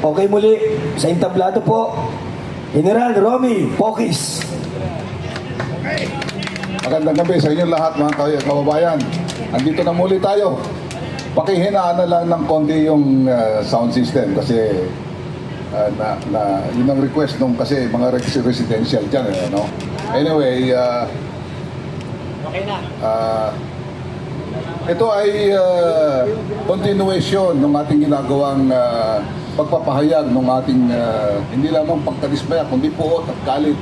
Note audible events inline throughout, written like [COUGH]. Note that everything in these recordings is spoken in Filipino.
Okay muli, sa entablado po, General Romy Pokis. Magandang gabi sa inyo lahat mga kay- kababayan. Andito na muli tayo. Pakihinaan na lang ng konti yung uh, sound system kasi uh, na, na, yun ang request nung kasi mga res- residential dyan. Eh, no? Anyway, uh, uh, ito ay uh, continuation ng ating ginagawang uh, pagpapahayag ng ating uh, hindi lamang pagkadismaya kundi puot at galit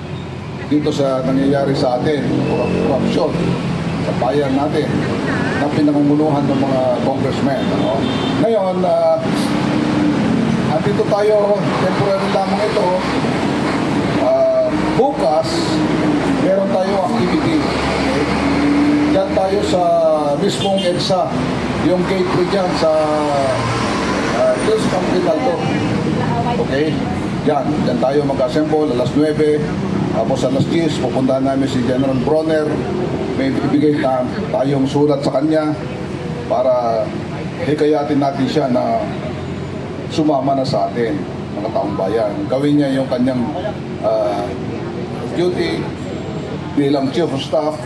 dito sa nangyayari sa atin, corruption sa bayan natin na pinangunguluhan ng mga congressmen. Ano? Ngayon, uh, andito tayo, temporary lamang ito, Ah, bukas, meron tayong activity. Okay? Diyan tayo sa mismong EDSA, yung gateway dyan sa uh, Hills Capital to. Okay? Diyan, diyan tayo mag-assemble alas 9. Tapos alas 10, pupuntahan namin si General Bronner. May bibigay ta tayong sulat sa kanya para hikayatin natin siya na sumama na sa atin, mga taong bayan. Gawin niya yung kanyang ah, duty bilang chief of staff,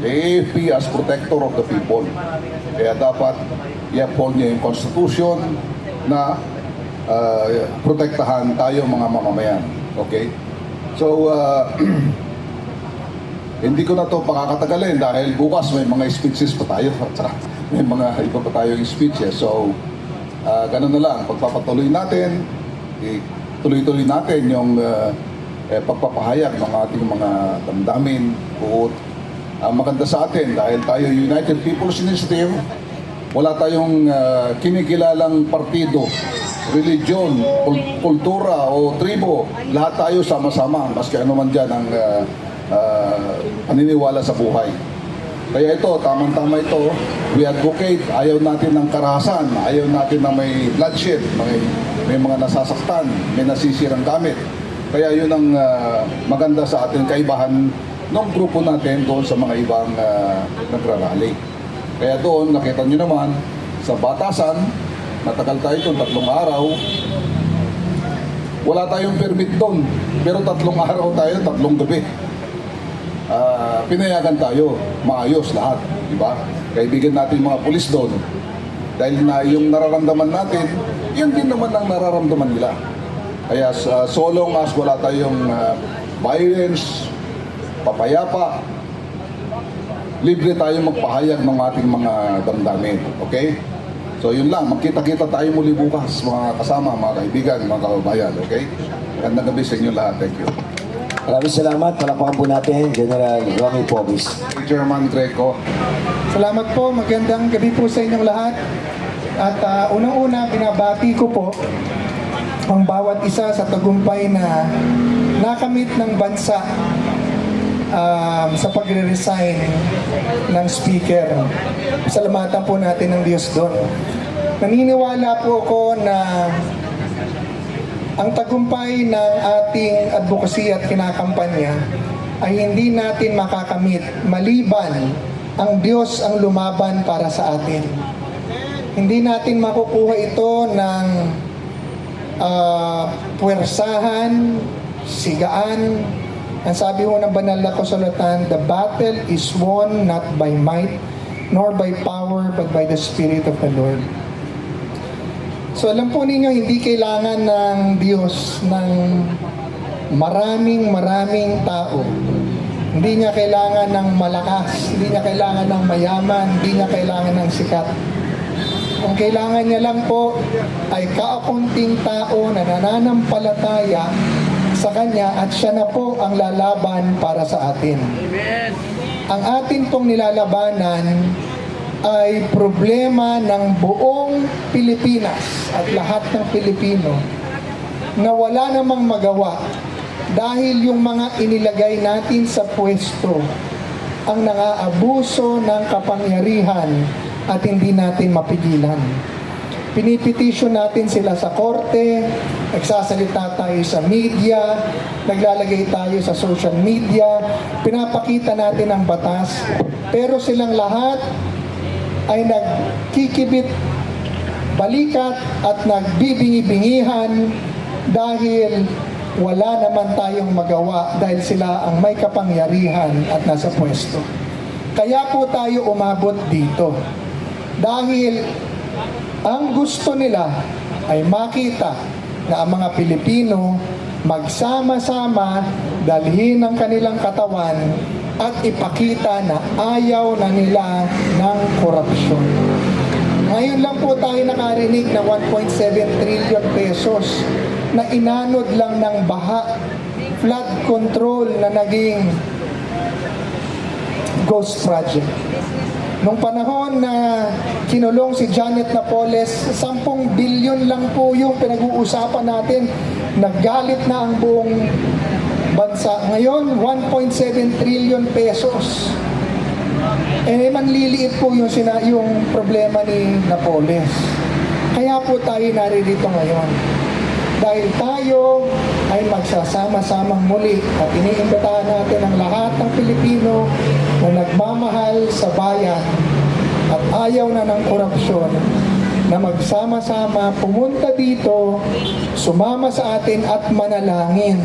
AFP as protector of the people. Kaya dapat i-uphold niya yung constitution na ah, protektahan tayo mga mamamayan. Okay? So, ah, [CLEARS THROAT] hindi ko na to pakakatagalin dahil bukas may mga speeches pa tayo [LAUGHS] at saka may mga iba pa tayong speeches. So, ah, ganun na lang. Pagpapatuloy natin, tuloy-tuloy natin yung ah, eh, pagpapahayag ng ating mga damdamin, buot. Ang maganda sa atin dahil tayo United People's Initiative, wala tayong ah, kinikilalang partido, religion, kul- kultura o tribo. Lahat tayo sama-sama, maski ano man dyan ang ah, ah, paniniwala sa buhay. Kaya ito, tamang-tama ito, we advocate, ayaw natin ng karahasan, ayaw natin na may bloodshed, may, may mga nasasaktan, may nasisirang gamit. Kaya yun ang ah, maganda sa ating kaibahan ng grupo natin doon sa mga ibang uh, nagrarally. Kaya doon, nakita nyo naman, sa batasan, matagal tayo doon, tatlong araw, wala tayong permit doon. Pero tatlong [LAUGHS] araw tayo, tatlong gabi. Ah, pinayagan tayo, maayos lahat, di ba? Kaibigan natin mga pulis doon. Dahil na yung nararamdaman natin, yun din naman ang nararamdaman nila. Kaya sa so long as wala tayong ah, violence, papayapa, libre tayo magpahayag ng ating mga damdamin. Okay? So yun lang, magkita-kita tayo muli bukas, mga kasama, mga kaibigan, mga kababayan. Okay? Gandang gabi sa inyo lahat. Thank you. Maraming salamat. Palakpakan po natin, General Romy Pokis. Chairman Greco, Salamat po, magandang gabi po sa inyong lahat. At ah, unang-una, binabati ko po ang bawat isa sa tagumpay na nakamit ng bansa um, sa pagre-resign ng speaker. Salamatan po natin ng Diyos doon. Naniniwala po ako na ang tagumpay ng ating advocacy at kinakampanya ay hindi natin makakamit maliban ang Diyos ang lumaban para sa atin. Hindi natin makukuha ito ng ah, puwersahan, sigaan. Ang sabi ho ng banal na kasulatan, the battle is won not by might, nor by power, but by the Spirit of the Lord. So alam po ninyo, hindi kailangan ng Diyos ng maraming maraming tao. Hindi niya kailangan ng malakas, hindi niya kailangan ng mayaman, hindi niya kailangan ng sikat. Ang kailangan niya lang po ay kaakunting tao na nananampalataya sa Kanya at siya na po ang lalaban para sa atin. Ang atin pong nilalabanan ay problema ng buong Pilipinas at lahat ng Pilipino na wala namang magawa dahil yung mga inilagay natin sa pwesto ang nangaabuso ng kapangyarihan at hindi natin mapigilan. Pinipetisyon natin sila sa korte, nagsasalita tayo sa media, naglalagay tayo sa social media, pinapakita natin ang batas, pero silang lahat ay nagkikibit nagbalikat at nagbibingi-bingihan dahil wala naman tayong magawa dahil sila ang may kapangyarihan at nasa pwesto. Kaya po tayo umabot dito. Dahil ang gusto nila ay makita na ang mga Pilipino magsama-sama dalhin ang kanilang katawan at ipakita na ayaw na nila ng korupsyon. Ngayon lang po tayo nakarinig na 1.7 trillion pesos na inanod lang ng baha, flood control na naging ghost project. Nung panahon na kinulong si Janet Napoles, 10 bilyon lang po yung pinag-uusapan natin. Naggalit na ang buong bansa. Ngayon, 1.7 trillion pesos. Eh, manliliit po yung, sina, yung problema ni Napoles. Kaya po tayo naririto ngayon. Dahil tayo ay magsasama-samang muli at iniimbitahan natin ang lahat ng Pilipino na nagmamahal sa bayan at ayaw na ng korupsyon na magsama-sama pumunta dito, sumama sa atin at manalangin.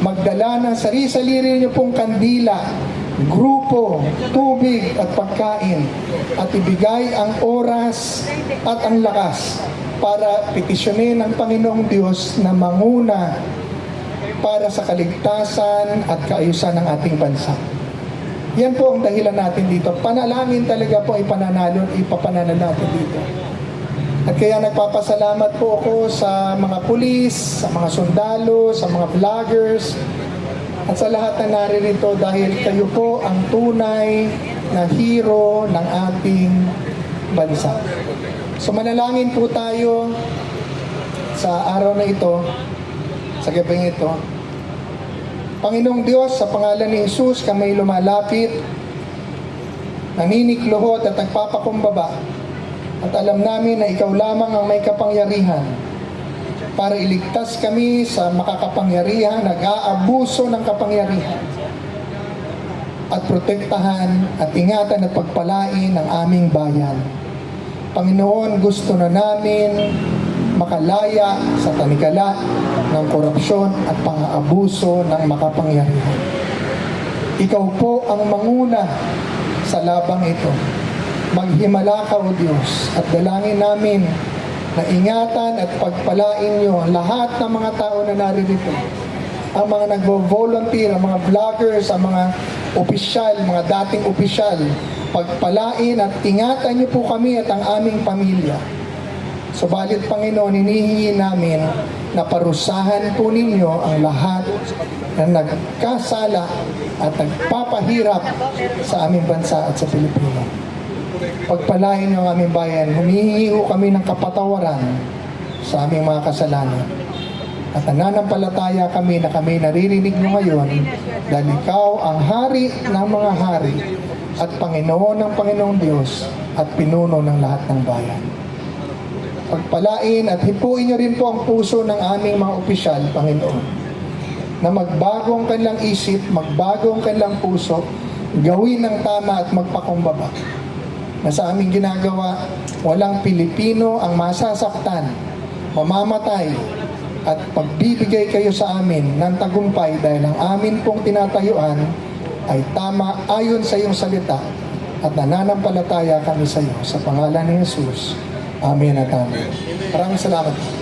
Magdala ng sarili-sarili niyo pong kandila, grupo, tubig at pagkain at ibigay ang oras at ang lakas para petisyonin ang Panginoong Diyos na manguna para sa kaligtasan at kaayusan ng ating bansa. Yan po ang dahilan natin dito. Panalangin talaga po ipananalo, ipapanalo natin dito. At kaya nagpapasalamat po ako sa mga pulis, sa mga sundalo, sa mga vloggers, at sa lahat na naririto dahil kayo po ang tunay na hero ng ating bansa. So manalangin po tayo sa araw na ito, sa gabing ito. Panginoong Diyos, sa pangalan ni Jesus, kami lumalapit, naninikluhod at nagpapakumbaba. At alam namin na ikaw lamang ang may kapangyarihan para iligtas kami sa makakapangyarihan, nag-aabuso ng kapangyarihan at protektahan at ingatan at pagpalain ang aming bayan. Panginoon, gusto na namin makalaya sa tanikala ng korupsyon at pang-aabuso ng makapangyarihan. Ikaw po ang manguna sa labang ito. Maghimala ka, O Diyos, at dalangin namin na ingatan at pagpalain niyo ang lahat ng mga tao na naririto. Ang mga nagvo-volunteer, ang mga vloggers, ang mga opisyal, mga dating opisyal, pagpalain at ingatan niyo po kami at ang aming pamilya. Subalit, Panginoon, hinihingi namin na parusahan po ninyo ang lahat na nagkasala at nagpapahirap sa aming bansa at sa Pilipino. Pagpalain niyo ang aming bayan, humihingi ho kami ng kapatawaran sa aming mga kasalanan. At nananampalataya kami na kami naririnig mo ngayon dahil ikaw ang hari ng mga hari at Panginoon ng Panginoong Diyos at pinuno ng lahat ng bayan. Pagpalain at hipuin niyo rin po ang puso ng aming mga opisyal, Panginoon, na magbago ang kanilang isip, magbago ang kanilang puso, gawin ng tama at magpakumbaba. Na sa aming ginagawa, walang Pilipino ang masasaktan, mamamatay, at pagbibigay kayo sa amin ng tagumpay dahil ang amin pong tinatayuan ay tama ayon sa iyong salita at nananampalataya kami sa iyo sa pangalan ni Jesus. Amen at amen. Maraming salamat.